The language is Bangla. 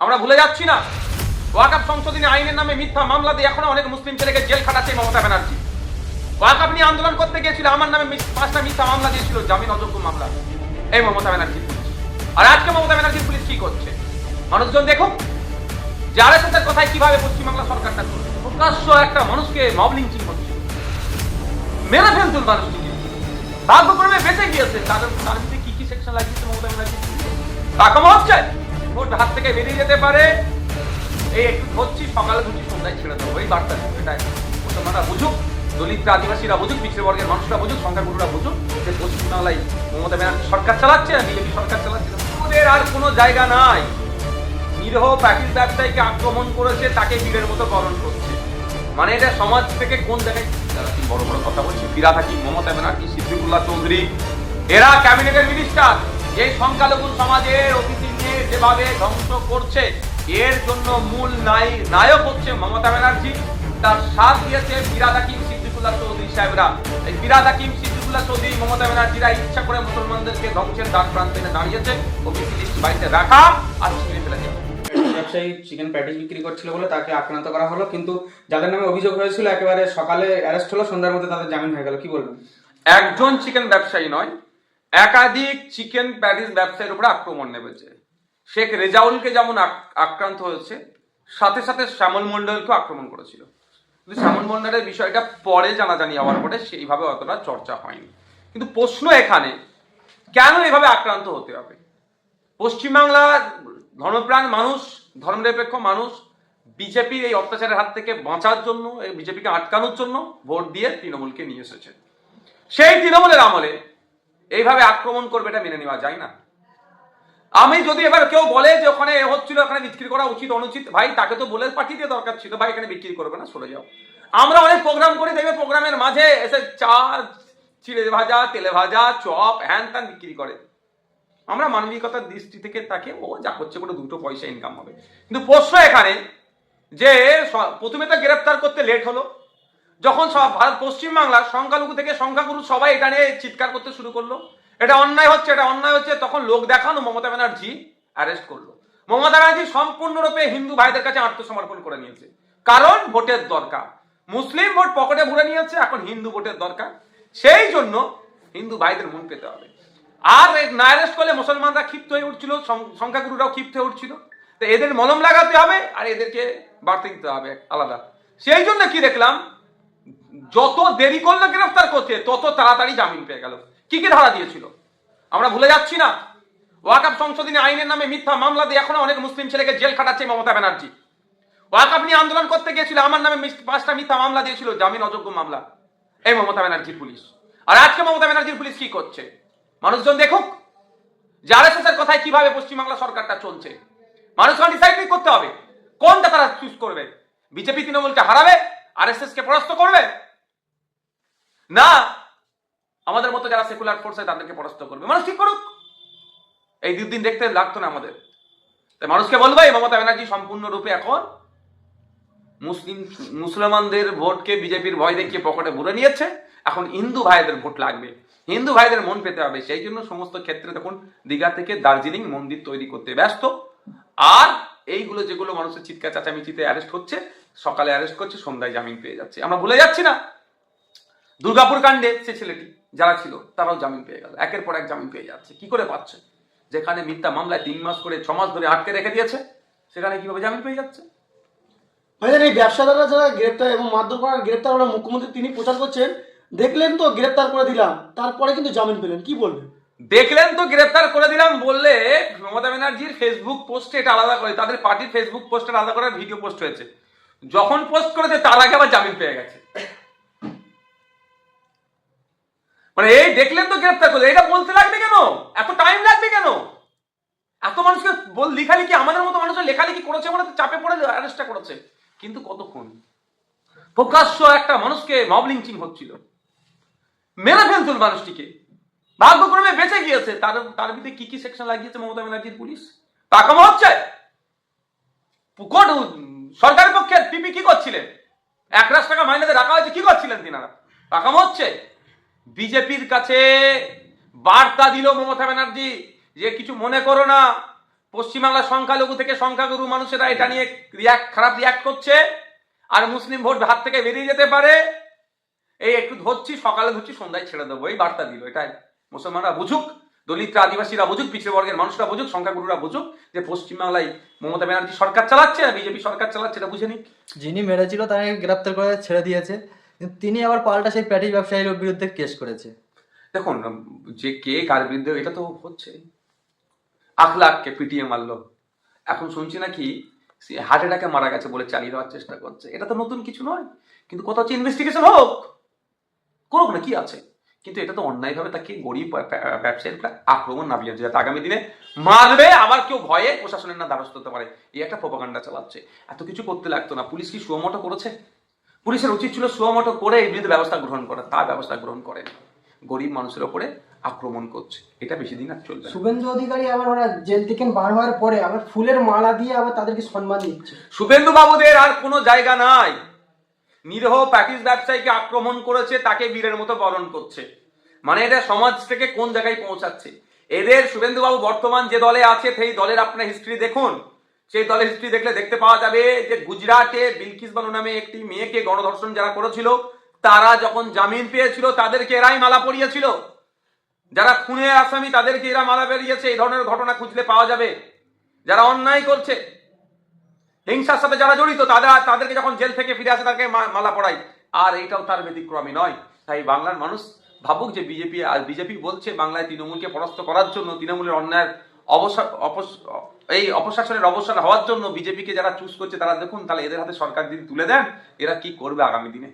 আমরা ভুলে যাচ্ছি না। ওয়াকাপ সংশোধনী আইনের নামে মিথ্যা মামলা দিয়ে এখনও অনেক মুসলিম ছেলেকে জেল খাটাচ্ছে মমতা ব্যানার্জি। ওয়াকাপ নিয়ে আন্দোলন করতে গিয়েছিল, আমার নামে পাঁচটা মিথ্যা মামলা দিয়েছিল, জামিন অযোগ্য মামলা। এই মমতা ব্যানার্জি পুলিশ। আর আজকে মমতা ব্যানার্জি পুলিশ কি করছে? মানুষজন দেখুন, যে আর এর কথায় কীভাবে পশ্চিমবাংলা সরকারটা চলছে প্রকাশ্য একটা মানুষকে মব লিঞ্চিং হচ্ছে মেরে ফেলতুন মানুষটিকে। ভাগ্যক্রমে বেঁচে গিয়েছে। তার তার কি কি সেকশন লাগিয়েছে মমতা ব্যানার্জি টাকা হচ্ছে। ভোট হাত থেকে বেরিয়ে যেতে পারে। এই একটু ধরছি, সকালে ধরছি, সন্ধ্যায় ছেড়ে দেবো। এই বার্তা এটাই। মুসলমানরা বুঝুক দলিত আদিবাসীরা বুঝুক পিছিয়ে বর্গের মানুষরা বুঝুক সংখ্যাগুরুরা বুঝুক, যে পশ্চিমবাংলায় মমতা ব্যানার্জি সরকার চালাচ্ছে আর বিজেপি সরকার চালাচ্ছে। ওদের আর কোনো জায়গা নাই। নিরহ প্যাকেজ ব্যবসায়ীকে আক্রমণ করেছে, তাকে বীরের মতো বরণ করছে। মানে এটা সমাজ থেকে কোন জায়গায়? যারা কি বড় বড় কথা বলছে ফিরা থাকি, মমতা ব্যানার্জি, সিদ্দিকুল্লাহ চৌধুরী, এরা ক্যাবিনেটের মিনিস্টার। এই সংখ্যালঘু সমাজের অতিথি নিয়ে যেভাবে ধ্বংস করছে এর জন্য মূল নাই নায়ক হচ্ছে মমতা ব্যানার্জি। তার সাথ দিয়েছে ফিরাদ হাকিম সিদ্দিকুল্লাহ চৌধুরী সাহেবরা। এই ফিরাদ হাকিম সিদ্দিকুল্লাহ চৌধুরী মমতা ব্যানার্জিরা ইচ্ছা করে মুসলমানদেরকে ধ্বংসের দ্বার প্রান্তে দাঁড়িয়েছে ওবিসি লিস্ট বাড়িতে রাখা আর ছিঁড়ে ফেলে ব্যবসায়ী চিকেন প্যাটিস বিক্রি করছিল বলে তাকে আক্রান্ত করা হলো কিন্তু যাদের নামে অভিযোগ হয়েছিল একেবারে সকালে অ্যারেস্ট হলো সন্ধ্যার মধ্যে তাদের জামিন হয়ে গেল। কি বলবেন? একজন চিকেন ব্যবসায়ী নয় একাধিক চিকেন প্যাটিস ব্যবসায়ীর উপরে আক্রমণ নেমেছে। শেখ রেজাউলকে যেমন আক্রান্ত হয়েছে, সাথে সাথে শ্যামল মন্ডলকেও আক্রমণ করেছিল। কিন্তু শ্যামল মন্ডলের বিষয়টা পরে জানাজানি হওয়ার পরে সেইভাবে অতটা চর্চা হয়নি। কিন্তু প্রশ্ন এখানে, কেন এভাবে আক্রান্ত হতে হবে? পশ্চিমবাংলার ধর্মপ্রাণ মানুষ, ধর্মনিরপেক্ষ মানুষ, বিজেপির এই অত্যাচারের হাত থেকে বাঁচার জন্য, এই বিজেপিকে আটকানোর জন্য ভোট দিয়ে তৃণমূলকে নিয়ে এসেছে। সেই তৃণমূলের আমলে এইভাবে আক্রমণ করবে এটা মেনে নেওয়া যায় না। আমি যদি এবার কেউ বলে যে ওখানে এ হচ্ছিল ওখানে বিক্রি করা উচিত, অনুচিত, ভাই, তাকে তো বলে পাঠিয়ে দিয়ে দরকার ছিল, ভাই, এখানে বিক্রি করবে না, সরে যাও। আমরা অনেক প্রোগ্রাম করি, দেখবে প্রোগ্রামের মাঝে এসে চা, চিড়ে ভাজা, তেলে ভাজা, চপ, হ্যান ত্যান বিক্রি করে। আমরা মানবিকতার দৃষ্টি থেকে তাকে, ও যা করছে, কোনো দুটো পয়সা ইনকাম হবে। কিন্তু প্রশ্ন এখানে, যে প্রথমে তো গ্রেপ্তার করতে লেট হলো। যখন সব ভারত পশ্চিমবাংলার সংখ্যালঘু থেকে সংখ্যাগুরু সবাই এটা নিয়ে চিৎকার করতে শুরু করল। এটা অন্যায় হচ্ছে, এটা অন্যায় হচ্ছে। তখন লোক দেখানো মমতা ব্যানার্জি অ্যারেস্ট করল। মমতা ব্যানার্জি সম্পূর্ণরূপে হিন্দু ভাইদের কাছে আত্মসমর্পণ করে নিয়েছে। কারণ ভোটের দরকার। মুসলিম ভোট পকেটে ভরে নিয়েছে, এখন হিন্দু ভোটের দরকার। সেই জন্য হিন্দু ভাইদের মন পেতে হবে। আর না অ্যারেস্ট করলে মুসলমানরা ক্ষিপ্ত হয়ে উঠছিল সংখ্যাগুরুরাও ক্ষিপ্ত হয়ে উঠছিল। তো এদের মলম লাগাতে হবে, আর এদেরকে বাড়তে দিতে হবে আলাদা। সেই জন্য কি দেখলাম, যত দেরি করল গ্রেফতার করতে তত তাড়াতাড়ি জামিন পেয়ে গেল। কি কি ধারা দিয়েছিল? আমরা ভুলে যাচ্ছি না। ওয়াকাপ সংশোধনী আইনের নামে মিথ্যা মামলা দিয়ে এখনও অনেক মুসলিম ছেলেকে জেল খাটাচ্ছে মমতা ব্যানার্জি। ওয়াকাপ নিয়ে আন্দোলন করতে গিয়েছিল, আমার নামে পাঁচটা মিথ্যা মামলা দিয়েছিল, জামিন অযোগ্য মামলা। এই মমতা ব্যানার্জির পুলিশ। আর আজকে মমতা ব্যানার্জির পুলিশ কি করছে? মানুষজন দেখুক, যে আর এর কথায় কীভাবে পশ্চিমবাংলা সরকারটা চলছে। মানুষজন ডিসাইড করতে হবে, কোনটা তারা চুজ করবে? বিজেপি তৃণমূলকে হারাবে আর এস কে পরাস্ত করবে? না আমাদের মতো যারা সেকুলার ফোর্স তাদেরকে পরাস্ত করবে। মানুষ ঠিক করুক। এই দুদিন দেখতে লাগতো না আমাদের। তাই মানুষকে বলব এই মমতা ব্যানার্জি সম্পূর্ণরূপে এখন মুসলিম, মুসলমানদের ভোটকে বিজেপির ভয় দেখিয়ে পকেটে ভরে নিয়েছে। এখন হিন্দু ভাইদের ভোট লাগবে। হিন্দু ভাইদের মন পেতে হবে। সেই জন্য সমস্ত ক্ষেত্রে তখন দীঘা থেকে দার্জিলিং মন্দির তৈরি করতে ব্যস্ত। আর এইগুলো যেগুলো মানুষের চিৎকার চাচামিচিতে অ্যারেস্ট হচ্ছে, সকালে অ্যারেস্ট করছে, সন্ধ্যায় জামিন পেয়ে যাচ্ছে। আমরা ভুলে যাচ্ছি না। দুর্গাপুর কাণ্ডে সে ছেলেটি। যারা ছিল তারাও জামিন পেয়ে গেল। একের পর এক জামিন পেয়ে যাচ্ছে। কি করে পাচ্ছে? যেখানে মিথ্যা মামলায় তিন মাস করে ছ মাস ধরে আটকে রেখে দিয়েছে সেখানে কীভাবে জামিন পেয়ে যাচ্ছে? ভাইজান এই ব্যবসাদাররা যারা গ্রেপ্তার এবং মারধর করার গ্রেপ্তার করা মুখ্যমন্ত্রী তিনি প্রচার করছেন দেখলেন তো গ্রেপ্তার করে দিলাম তারপরে কিন্তু জামিন পেলেন কি বলবেন? দেখলেন তো গ্রেফতার করে দিলাম বললে মমতা ব্যানার্জির ফেসবুক পোস্টে এটা আলাদা করে তাদের পার্টির ফেসবুক পোস্টে আলাদা করে ভিডিও পোস্ট হয়েছে। যখন পোস্ট করেছে তার আগে আবার জামিন পেয়ে গেছে। মানে এই দেখলেন তো গ্রেফতার করে এটা বলতে লাগবে কেন? এত টাইম লাগবে কেন? এত মানুষকে বল লেখালেখি, আমাদের মতো মানুষের লেখালেখি করেছে মানে চাপে পড়ে অ্যারেস্টটা করেছে। কিন্তু কতক্ষণ? প্রকাশ্য একটা মানুষকে মব লিঞ্চিং হচ্ছিল। মেরে ফেলতুল মানুষটিকে। ভাগ্যক্রমে বেঁচে গিয়েছে। তার তার ভিতরে কি কি সেকশন লাগিয়েছে মমতা ব্যানার্জির পুলিশ? টাকামো হচ্ছে। সরকারের পক্ষে পিপি কি করছিলেন। এক লাখ টাকা মাইনেতে রাখা হয়েছে, কি করছিলেন তিনারা? টাকামো হচ্ছে। বিজেপির কাছে বার্তা দিল মমতা ব্যানার্জি যে কিছু মনে করো না। পশ্চিমবাংলার সংখ্যালঘু থেকে সংখ্যাগুরু মানুষেরা এটা নিয়ে রিয়াক্ট খারাপ রিয়াক্ট করছে। আর মুসলিম ভোট হাত থেকে বেরিয়ে যেতে পারে। এই একটু ধরছি, সকালে ধরছি, সন্ধ্যায় ছেড়ে দেবো। এই বার্তা দিল, এটাই। মুসলমানরা বুঝুক, দলিতরা, আদিবাসীরা বুঝুক, পিছিয়ে বর্গের মানুষরা বুঝুক, সংখ্যাগুরুরা বুঝুক যে পশ্চিমবাংলায় মমতা ব্যানার্জি সরকার চালাচ্ছে বিজেপি সরকার চালাচ্ছে, এটা বুঝে নিক। যিনি মেরেছিল তাকে গ্রেপ্তার করে ছেড়ে দিয়েছে। তিনি আবার পাল্টা সেই প্যাটিস ব্যবসায়ীর বিরুদ্ধে কেস করেছে। দেখুন, যে কে কার বিরুদ্ধে, এটা তো হচ্ছে। আখলাখকে পিটিয়ে মারলো। এখন শুনছি নাকি সে হার্ট অ্যাটাকে মারা গেছে বলে চালিয়ে দেওয়ার চেষ্টা করছে। এটা তো নতুন কিছু নয়। কিন্তু কোথাও হচ্ছে ইনভেস্টিগেশন হোক, করুক না, কি আছে? কিন্তু এটা তো অন্যায়ভাবে তাকে গরিব ব্যব- ব্যব- ব্যবসায়ীরা আক্রমণ নামিয়ে যাতে আগামী দিনে মারবে, আবার কেউ ভয়ে প্রশাসনের না দ্বারস্থ হতে পারে। এই একটা প্রপাগান্ডা চালাচ্ছে। এত কিছু করতে লাগতো না। পুলিশ কি সুমোটো করেছে? পুলিশের উচিত ছিল সুমোটো করে এই বিরুদ্ধে ব্যবস্থা গ্রহণ করা তার ব্যবস্থা গ্রহণ করে গরিব মানুষের ওপরে আক্রমণ করছে। এটা বেশি দিন আর চলবে। শুভেন্দু অধিকারী আবার ওরা জেল থেকে বার হওয়ার পরে আবার ফুলের মালা দিয়ে আবার তাদেরকে সম্মান দিচ্ছে। শুভেন্দু বাবুদের আর কোনো জায়গা নাই। নিরহ প্যাটিস ব্যবসায়ীকে আক্রমণ করেছে তাকে বীরের মতো বরণ করছে। মানে এটা সমাজ থেকে কোন জায়গায় পৌঁছাচ্ছে? এদের শুভেন্দু বাবু বর্তমান যে দলে আছে সেই দলের আপনার হিস্ট্রি দেখুন। সেই দলের হিস্ট্রি দেখলে দেখতে পাওয়া যাবে যে গুজরাটে বিলকিস বানু নামে একটি মেয়েকে গণধর্ষণ যারা করেছিল, তারা যখন জামিন পেয়েছিল, তাদেরকে এরাই মালা পরিয়েছিল। যারা খুনের আসামি, তাদেরকে এরা মালা বেরিয়েছে এই ধরনের ঘটনা খুঁজলে পাওয়া যাবে। যারা অন্যায় করছে, হিংসার সাথে যারা জড়িত তারা তাদেরকে যখন জেল থেকে ফিরে আসে মা- মালা পড়াই আর এইটাও তার ব্যতিক্রমী নয়। তাই বাংলার মানুষ ভাবুক যে বিজেপি আর বিজেপি বলছে, বাংলায় তৃণমূলকে পরাস্ত করার জন্য তৃণমূলের অন্যায়ের অবসর এই অপশাসনের অবসর হওয়ার জন্য বিজেপিকে যারা চুজ করছে, তারা দেখুন, তাহলে এদের হাতে সরকার যদি তুলে দেন, এরা কি করবে আগামী দিনে?